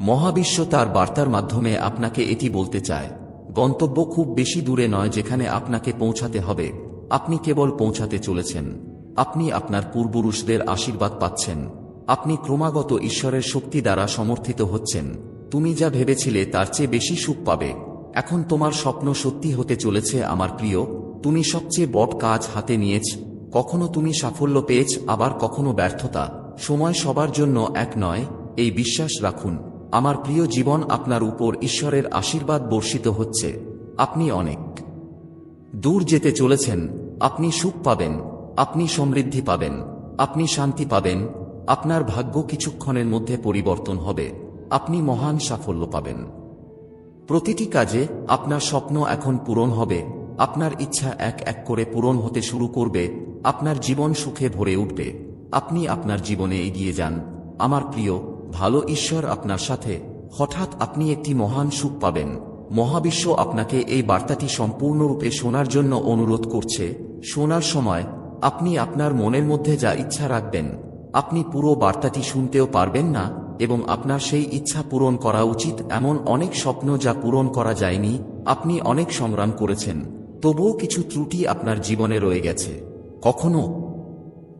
মহাবিশ্ব তার বার্তার মাধ্যমে আপনাকে এটি বলতে চায়। গন্তব্য খুব বেশি দূরে নয় যেখানে আপনাকে পৌঁছাতে হবে। আপনি কেবল পৌঁছাতে চলেছেন। আপনি আপনার পূর্বপুরুষদের আশীর্বাদ পাচ্ছেন। আপনি ক্রমাগত ঈশ্বরের শক্তি দ্বারা সমর্থিত হচ্ছেন। তুমি যা ভেবেছিলে তার চেয়ে বেশি সুখ পাবে। এখন তোমার স্বপ্ন সত্যি হতে চলেছে, আমার প্রিয়। তুমি সবচেয়ে বড় কাজ হাতে নিয়েছ। কখনো তুমি সাফল্য পেয়েছ, আবার কখনো ব্যর্থতা। সময় সবার জন্য এক নয়, এই বিশ্বাস রাখুন। আমার প্রিয় জীবন আপনার উপর ঈশ্বরের আশীর্বাদ বর্ষিত হচ্ছে। আপনি অনেক। দূর যেতে চলেছেন, আপনি সুখ পাবেন, আপনি সমৃদ্ধি পাবেন, আপনি শান্তি পাবেন, আপনার ভাগ্য কিছুক্ষণের মধ্যে পরিবর্তন হবে, আপনি মহান সাফল্য পাবেন। প্রতিটি কাজে আপনার স্বপ্ন এখন পূরণ হবে, আপনার ইচ্ছা এক এক করে পূরণ হতে শুরু করবে, আপনার জীবন সুখে ভরে উঠবে, আপনি আপনার জীবনে এগিয়ে যান। আমার প্রিয় ভালো ঈশ্বর আপনার সাথে। হঠাৎ আপনি একটি মহান সুখ পাবেন। মহাবিশ্ব আপনাকে এই বার্তাটি সম্পূর্ণরূপে শোনার জন্য অনুরোধ করছে। শোনার সময় আপনি আপনার মনের মধ্যে যা ইচ্ছা রাখবেন, আপনি পুরো বার্তাটি শুনতেও পারবেন না এবং আপনার সেই ইচ্ছা পূরণ করা উচিত এমন অনেক স্বপ্ন যা পূরণ করা যায়নি, আপনি অনেক সংগ্রাম করেছেন। তবুও কিছু ত্রুটি আপনার জীবনে রয়ে গেছে। কখনো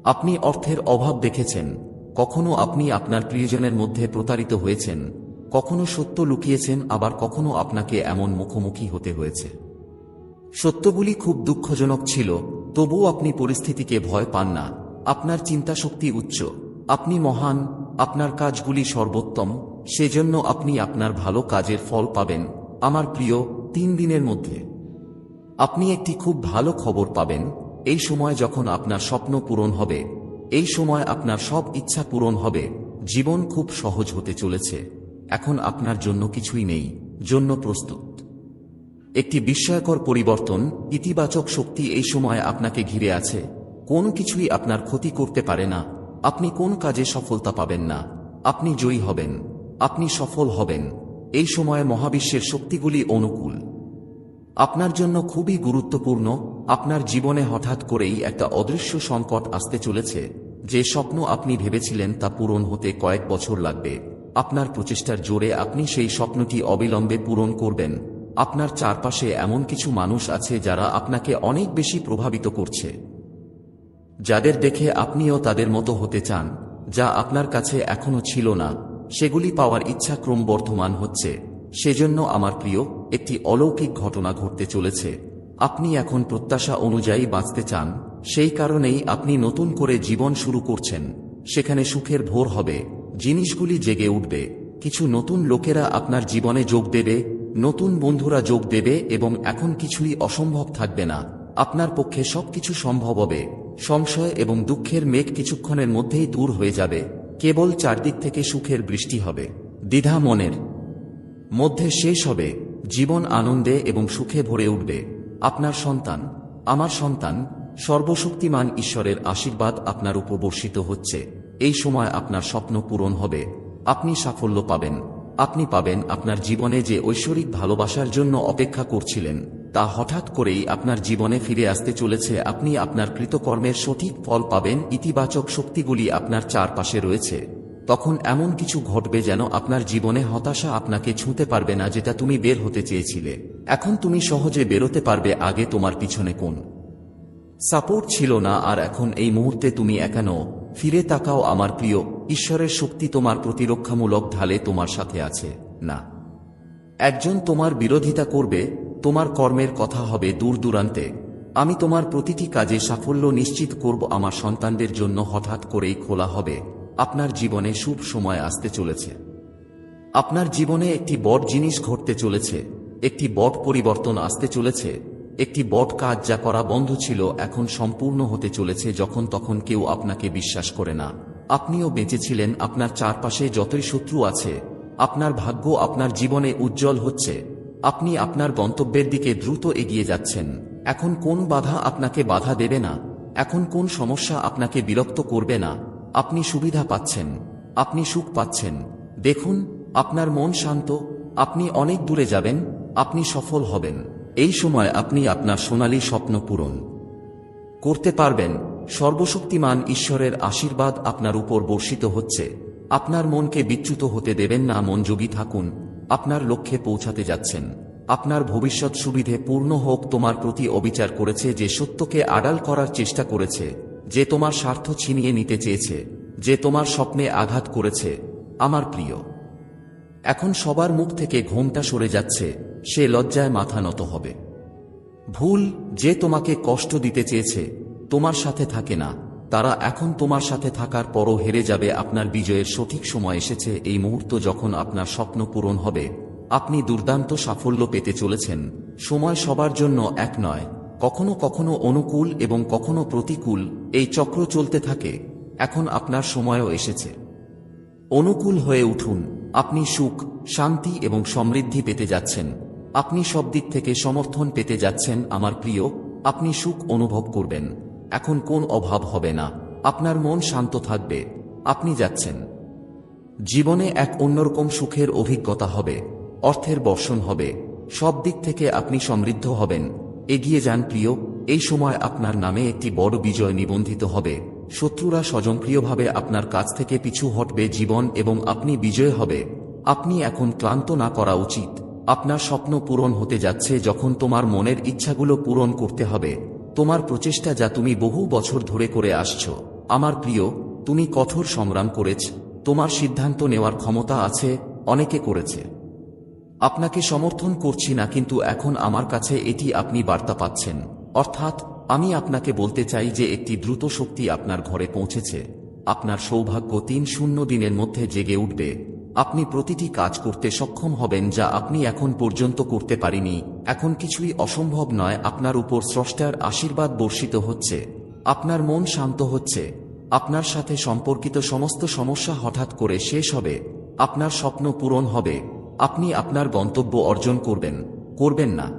আপনি অর্থের অভাব দেখেছেন। কখনো আপনি আপনার প্রিয়জনের মধ্যে প্রতারিত হয়েছেন, কখনো সত্য লুকিয়েছেন, আবার কখনো আপনাকে এমন মুখোমুখি হতে হয়েছে। সত্যগুলি খুব দুঃখজনক ছিল, তবুও আপনি পরিস্থিতিকে ভয় পান না। আপনার চিন্তাশক্তি উচ্চ। আপনি মহান, আপনার কাজগুলি সর্বোত্তম, সেজন্য আপনি আপনার ভালো কাজের ফল পাবেন। আমার প্রিয়, তিন দিনের মধ্যে। আপনি একটি খুব ভালো খবর পাবেন, এই সময় যখন আপনার স্বপ্ন পূরণ হবে। এই সময় আপনার সব ইচ্ছা পূরণ হবে। জীবন খুব সহজ হতে চলেছে। এখন আপনার জন্য কিছুই নেই, জন্য প্রস্তুত। একটি বিস্ময়কর পরিবর্তন, ইতিবাচক শক্তি এই সময় আপনাকে ঘিরে আছে। কোন কিছুই আপনার ক্ষতি করতে পারে না। আপনি কোন কাজে সফলতা পাবেন না। আপনি জয়ী হবেন। আপনি সফল হবেন। এই সময়ে মহাবিশ্বের শক্তিগুলি অনুকূল। আপনার জন্য খুবই গুরুত্বপূর্ণ আপনার জীবনে হঠাৎ করেই একটা অদৃশ্য সংকট আসতে চলেছে, যে স্বপ্ন আপনি ভেবেছিলেন তা পূরণ হতে কয়েক বছর লাগবে। আপনার প্রচেষ্টার জোরে আপনি সেই স্বপ্নটি অবিলম্বে পূরণ করবেন। আপনার চারপাশে এমন কিছু মানুষ আছে যারা আপনাকে অনেক বেশি প্রভাবিত করছে। যাদের দেখে আপনিও তাদের মতো হতে চান, যা আপনার কাছে এখনও ছিল না। সেগুলি পাওয়ার ইচ্ছা ক্রমবর্ধমান হচ্ছে। সেজন্য, আমার প্রিয়, একটি অলৌকিক ঘটনা ঘটতে চলেছে। আপনি এখন প্রত্যাশা অনুযায়ী বাঁচতে চান, সেই কারণেই আপনি নতুন করে জীবন শুরু করছেন। সেখানে সুখের ভোর হবে, জিনিসগুলি জেগে উঠবে, কিছু নতুন লোকেরা আপনার জীবনে যোগ দেবে, নতুন বন্ধুরা যোগ দেবে এবং এখন কিছুই অসম্ভব থাকবে না। আপনার পক্ষে সবকিছু সম্ভব হবে, সংশয় এবং দুঃখের মেঘ কিছুক্ষণের মধ্যেই দূর হয়ে যাবে, কেবল চারদিক থেকে সুখের বৃষ্টি হবে। দ্বিধা মনের মধ্যে শেষ হবে, জীবন আনন্দে এবং সুখে ভরে উঠবে। আপনার সন্তান, আমার সন্তান, সর্বশক্তিমান ঈশ্বরের আশীর্বাদ আপনার উপর বর্ষিত হচ্ছে। এই সময় আপনার স্বপ্ন পূরণ হবে। আপনি সাফল্য পাবেন। আপনি পাবেন আপনার জীবনে যে ঐশ্বরিক ভালোবাসার জন্য অপেক্ষা করছিলেন, তা হঠাৎ করেই আপনার জীবনে ফিরে আসতে চলেছে। আপনি আপনার কৃতকর্মের সঠিক ফল পাবেন। ইতিবাচক শক্তিগুলি আপনার চারপাশে রয়েছে। তখন এমন কিছু ঘটবে যেন আপনার জীবনে হতাশা আপনাকে ছুঁতে পারবে না যেটা তুমি বের হতে চেয়েছিলে। এখন তুমি সহজে বেরোতে পারবে আগে তোমার পিছনে কোন সাপোর্ট ছিল না আর এখন এই মুহূর্তে তুমি একানো ফিরে তাকাও আমার প্রিয়, ঈশ্বরের শক্তি তোমার প্রতিরক্ষামূলক ঢালে তোমার সাথে আছে। না। একজন তোমার বিরোধিতা করবে, তোমার কর্মের কথা হবে দূর দূরান্তে। আমি তোমার প্রতিটি কাজে সাফল্য নিশ্চিত করব আমার সন্তানদের জন্য হঠাৎ করেই খোলা হবে। আপনার জীবনে শুভ সময় আসতে চলেছে। আপনার জীবনে একটি বট জিনিস ঘটতে চলেছে, একটি বট পরিবর্তন আসতে চলেছে, একটি বট কাজ যা করা বন্ধ ছিল এখন সম্পূর্ণ হতে চলেছে যখন তখন কেউ আপনাকে বিশ্বাস করে না। আপনিও বেঁচেছিলেন আপনার চারপাশে যতই শত্রু আছে, আপনার ভাগ্য আপনার জীবনে উজ্জ্বল হচ্ছে, আপনি আপনার গন্তব্যের দিকে দ্রুত এগিয়ে যাচ্ছেন। এখন কোন বাধা আপনাকে বাধা দেবে না, এখন কোন সমস্যা আপনাকে বিরক্ত করবে না আপনি সুবিধা পাচ্ছেন, আপনি সুখ পাচ্ছেন। দেখুন, আপনার মন শান্ত, আপনি অনেক দূরে যাবেন, আপনি সফল হবেন। এই সময় আপনি আপনার সোনালী স্বপ্ন পূরণ করতে পারবেন। সর্বশক্তিমান ঈশ্বরের আশীর্বাদ আপনার উপর বর্ষিত হচ্ছে। আপনার মনকে বিচ্যুত হতে দেবেন না মনযোগী থাকুন। আপনার লক্ষ্যে পৌঁছাতে যাচ্ছেন। আপনার ভবিষ্যৎ সুবিধে পূর্ণ হোক, তোমার প্রতি অবিচার করেছে যে সত্যকে আড়াল করার চেষ্টা করেছে। যে তোমার স্বার্থ ছিনিয়ে নিতে চেয়েছে, যে তোমার স্বপ্নে আঘাত করেছে, আমার প্রিয়। এখন সবার মুখ থেকে ঘোমটা সরে যাচ্ছে, সে লজ্জায় মাথা নত হবে। ভুল, যে তোমাকে কষ্ট দিতে চেয়েছে, তোমার সাথে থাকে না। তারা এখন তোমার সাথে থাকার পরও হেরে যাবে আপনার বিজয়ের সঠিক সময় এসেছে এই মুহূর্ত যখন আপনার স্বপ্ন পূরণ হবে। আপনি দুর্দান্ত সাফল্য পেতে চলেছেন। সময় সবার জন্য এক নয়। কখনো কখনো অনুকূল এবং কখনো প্রতিকূল এই চক্র চলতে থাকে। এখন আপনার সময়ও এসেছে। অনুকূল হয়ে উঠুন। আপনি সুখ, শান্তি এবং সমৃদ্ধি পেতে যাচ্ছেন। আপনি সব দিক থেকে সমর্থন পেতে যাচ্ছেন, আমার প্রিয়। আপনি সুখ অনুভব করবেন। এখন কোন অভাব হবে না। আপনার মন শান্ত থাকবে। আপনি যাচ্ছেন। জীবনে এক অন্যরকম সুখের অভিজ্ঞতা হবে। অর্থের বর্ষণ হবে। সব দিক থেকে আপনি সমৃদ্ধ হবেন। এগিয়ে যান প্রিয়, এই সময় আপনার নামে একটি বড় বিজয় নিবন্ধিত হবে। শত্রুরা স্বজনপ্রিয়ভাবে আপনার কাছ থেকে পিছু হটবে জীবন এবং আপনি বিজয় হবে। আপনি এখন ক্লান্ত না করা উচিত। আপনার স্বপ্ন পূরণ হতে যাচ্ছে যখন তোমার মনের ইচ্ছাগুলো পূরণ করতে হবে। তোমার প্রচেষ্টা যা তুমি বহু বছর ধরে করে আসছ। আমার প্রিয়, তুমি কঠোর সংগ্রাম করেছ। তোমার সিদ্ধান্ত নেওয়ার ক্ষমতা আছে, অনেকে করেছে। আপনাকে সমর্থন করছি না, কিন্তু এখন আমার কাছে এটি আপনি বার্তা পাচ্ছেন। অর্থাৎ, আমি আপনাকে বলতে চাই যে একটি দ্রুত শক্তি আপনার ঘরে পৌঁছেছে। আপনার সৌভাগ্য তিন শূন্য দিনের মধ্যে জেগে উঠবে। আপনি প্রতিটি কাজ করতে সক্ষম হবেন যা আপনি এখন পর্যন্ত করতে পারিনি। এখন কিছুই অসম্ভব নয়, আপনার উপর স্রষ্টার আশীর্বাদ বর্ষিত হচ্ছে। আপনার মন শান্ত হচ্ছে। আপনার সাথে সম্পর্কিত সমস্ত সমস্যা হঠাৎ করে শেষ হবে। আপনার স্বপ্ন পূরণ হবে। আপনি আপনার গন্তব্য অর্জন করবেন করবেন না।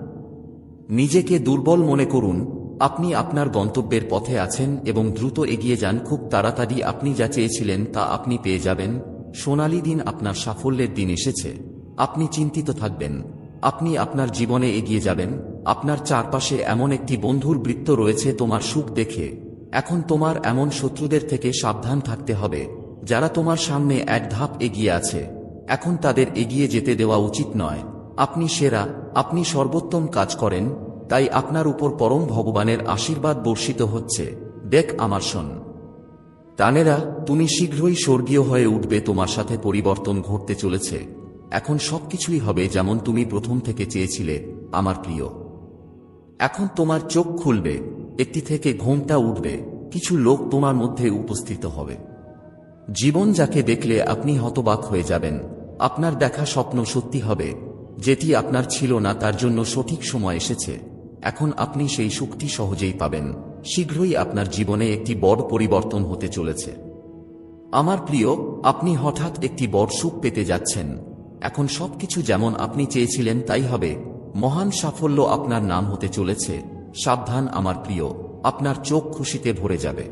নিজেকে দুর্বল মনে করুন, আপনি আপনার গন্তব্যের পথে আছেন এবং দ্রুত এগিয়ে যান, খুব তাড়াতাড়ি আপনি যা চেয়েছিলেন তা আপনি পেয়ে যাবেন। সোনালী দিন আপনার সাফল্যের দিন এসেছে। আপনি চিন্তিত থাকবেন। আপনি আপনার জীবনে এগিয়ে যাবেন। আপনার চারপাশে এমন একটি বন্ধুর বৃত্ত রয়েছে, তোমার সুখ দেখে। এখন তোমার এমন শত্রুদের থেকে সাবধান থাকতে হবে, যারা তোমার সামনে এক ধাপ এগিয়ে আছে। এখন তাদের এগিয়ে যেতে দেওয়া উচিত নয়। আপনি সেরা, আপনি সর্বোত্তম কাজ করেন, তাই আপনার উপর পরম ভগবানের আশীর্বাদ বর্ষিত হচ্ছে। দেখ আমার শোন। তানেরা তুমি শীঘ্রই স্বর্গীয় হয়ে উঠবে, তোমার সাথে পরিবর্তন ঘটতে চলেছে। এখন সবকিছুই হবে যেমন তুমি প্রথম থেকে চেয়েছিলে, আমার প্রিয়। এখন তোমার চোখ খুলবে, একটি থেকে ঘোমটা উঠবে, কিছু লোক তোমার মধ্যে উপস্থিত হবে। জীবন যাকে দেখলে আপনি হতবাক হয়ে যাবেন আপনার দেখা স্বপ্ন সত্যি হবে। যেটি আপনার ছিল না, তার জন্য সঠিক সময় এসেছে। এখন আপনি সেই সুখটি সহজেই পাবেন। শীঘ্রই আপনার জীবনে একটি বড় পরিবর্তন হতে চলেছে। আমার প্রিয়, আপনি হঠাৎ একটি বড় সুখ পেতে যাচ্ছেন। এখন সবকিছু যেমন আপনি চেয়েছিলেন, তাই হবে। মহান সাফল্য আপনার নাম হতে চলেছে। সাবধান, আমার প্রিয়। আপনার চোখ খুশিতে ভরে যাবে।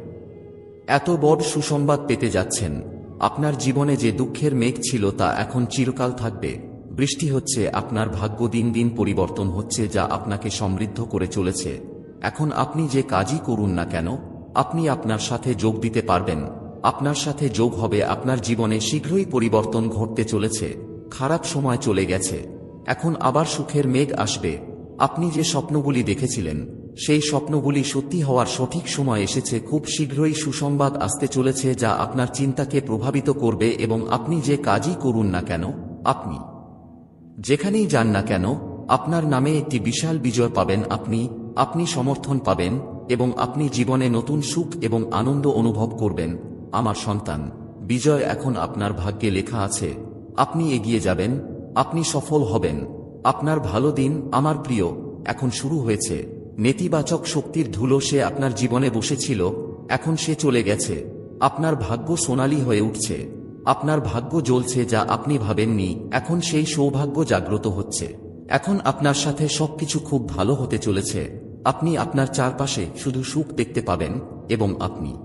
এত বড় সুসংবাদ পেতে যাচ্ছেন। আপনার জীবনে যে দুঃখের মেঘ ছিল তা এখন চিরকাল থাকবে। বৃষ্টি হচ্ছে, আপনার ভাগ্য দিন দিন পরিবর্তন হচ্ছে যা আপনাকে সমৃদ্ধ করে চলেছে। এখন আপনি যে কাজই করুন না কেন, আপনি আপনার সাথে যোগ দিতে পারবেন। আপনার সাথে যোগ হবে, আপনার জীবনে শীঘ্রই পরিবর্তন ঘটতে চলেছে। খারাপ সময় চলে গেছে। এখন আবার সুখের মেঘ আসবে। আপনি যে স্বপ্নগুলি দেখেছিলেন সেই স্বপ্নগুলি সত্যি হওয়ার সঠিক সময় এসেছে, খুব শীঘ্রই সুসংবাদ আসতে চলেছে যা আপনার চিন্তাকে প্রভাবিত করবে এবং আপনি যে কাজই করুন না কেন, আপনি যেখানেই যান না কেন, আপনার নামে একটি বিশাল বিজয় পাবেন আপনি আপনি সমর্থন পাবেন এবং আপনি জীবনে নতুন সুখ এবং আনন্দ অনুভব করবেন। আমার সন্তান, বিজয় এখন আপনার ভাগ্যে লেখা আছে, আপনি এগিয়ে যাবেন, আপনি সফল হবেন, আপনার ভালো দিন আমার প্রিয়, এখন শুরু হয়েছে। নেতিবাচক শক্তির ধুলো সে আপনার জীবনে বসেছিল, এখন সে চলে গেছে। আপনার ভাগ্য সোনালী হয়ে উঠছে। আপনার ভাগ্য জ্বলছে যা আপনি ভাবেননি, এখন সেই সৌভাগ্য জাগ্রত হচ্ছে। এখন আপনার সাথে সবকিছু খুব ভালো হতে চলেছে। আপনি আপনার চারপাশে শুধু সুখ দেখতে পাবেন, এবং আপনি।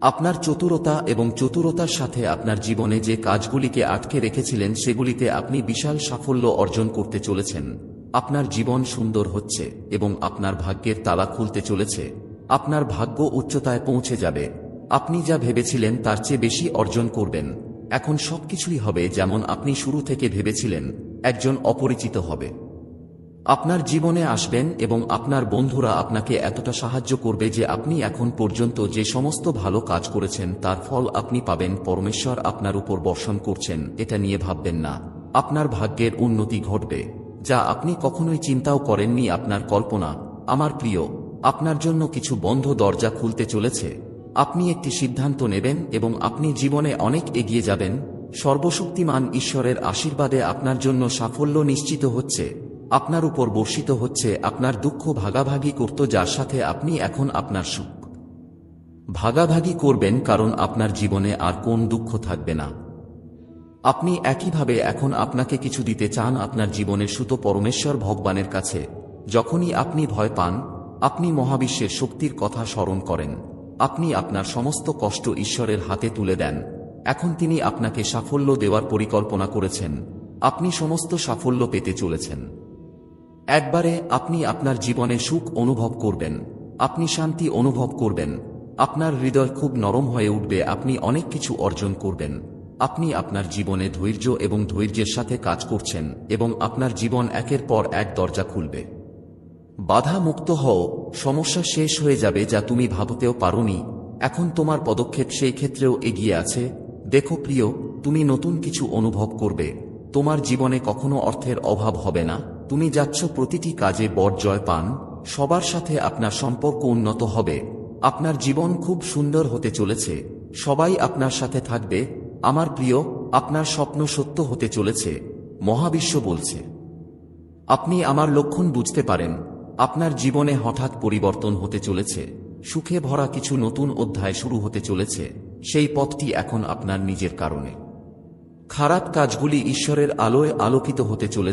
আপনার চতুরতা এবং চতুরতার সাথে আপনার জীবনে যে কাজগুলিকে আটকে রেখেছিলেন, সেগুলিতে আপনি বিশাল সাফল্য অর্জন করতে চলেছেন। আপনার জীবন সুন্দর হচ্ছে এবং আপনার ভাগ্যের তালা খুলতে চলেছে। আপনার ভাগ্য উচ্চতায় পৌঁছে যাবে। আপনি যা ভেবেছিলেন তার চেয়ে বেশি অর্জন করবেন। এখন সবকিছুই হবে যেমন আপনি শুরু থেকে ভেবেছিলেন, একজন অপরিচিত হবে। আপনার জীবনে আসবেন এবং আপনার বন্ধুরা আপনাকে এতটা সাহায্য করবে যে আপনি এখন পর্যন্ত যে সমস্ত ভালো কাজ করেছেন তার ফল আপনি পাবেন, পরমেশ্বর আপনার উপর বর্ষণ করছেন, এটা নিয়ে ভাববেন না। আপনার ভাগ্যের উন্নতি ঘটবে। যা আপনি কখনোই চিন্তাও করেননি আপনার কল্পনা। আমার প্রিয়, আপনার জন্য কিছু বন্ধ দরজা খুলতে চলেছে। আপনি একটি সিদ্ধান্ত নেবেন এবং আপনি জীবনে অনেক এগিয়ে যাবেন। সর্বশক্তিমান ঈশ্বরের আশীর্বাদে আপনার জন্য সাফল্য নিশ্চিত হচ্ছে। আপনার উপর বর্ষিত হচ্ছে আপনার দুঃখ ভাগাভাগি করত যার সাথে আপনি এখন আপনার সুখ। ভাগাভাগি করবেন কারণ আপনার জীবনে আর কোন দুঃখ থাকবে না। আপনি একইভাবে এখন আপনাকে কিছু দিতে চান আপনার জীবনের সুত পরমেশ্বর ভগবানের কাছে। যখনই আপনি ভয় পান, আপনি মহাবিশ্বের শক্তির কথা স্মরণ করেন। আপনি আপনার সমস্ত কষ্ট ঈশ্বরের হাতে তুলে দেন। এখন তিনি আপনাকে সাফল্য দেওয়ার পরিকল্পনা করেছেন। আপনি সমস্ত সাফল্য পেতে চলেছেন। একবারে আপনি আপনার জীবনে সুখ অনুভব করবেন। আপনি শান্তি অনুভব করবেন। আপনার হৃদয় খুব নরম হয়ে উঠবে। আপনি অনেক কিছু অর্জন করবেন। আপনি আপনার জীবনে ধৈর্য এবং ধৈর্যের সাথে কাজ করছেন এবং আপনার জীবন একের পর এক দরজা খুলবে। বাধা মুক্ত হও, সমস্যা শেষ হয়ে যাবে যা তুমি ভাবতেও পারোনি। এখন তোমার পদক্ষেপ সেই ক্ষেত্রেও এগিয়ে আছে। দেখো প্রিয়, তুমি নতুন কিছু অনুভব করবে। তোমার জীবনে কখনো অর্থের অভাব হবে না। তুমি যাচ্ছ প্রতিটি কাজে বড় জয় পান। সবার সাথে আপনার সম্পর্ক উন্নত হবে। আপনার জীবন খুব সুন্দর হতে চলেছে। সবাই আপনার সাথে থাকবে। আমার প্রিয়, আপনার স্বপ্ন সত্য হতে চলেছে, মহাবিশ্ব বলছে। আপনি আমার লক্ষণ বুঝতে পারেন, আপনার জীবনে হঠাৎ পরিবর্তন হতে চলেছে, সুখে ভরা কিছু নতুন অধ্যায় শুরু হতে চলেছে, সেই পথটি এখন আপনার নিজের কারণে। খারাপ কাজগুলি ঈশ্বরের আলোয় আলোকিত হতে চলেছে।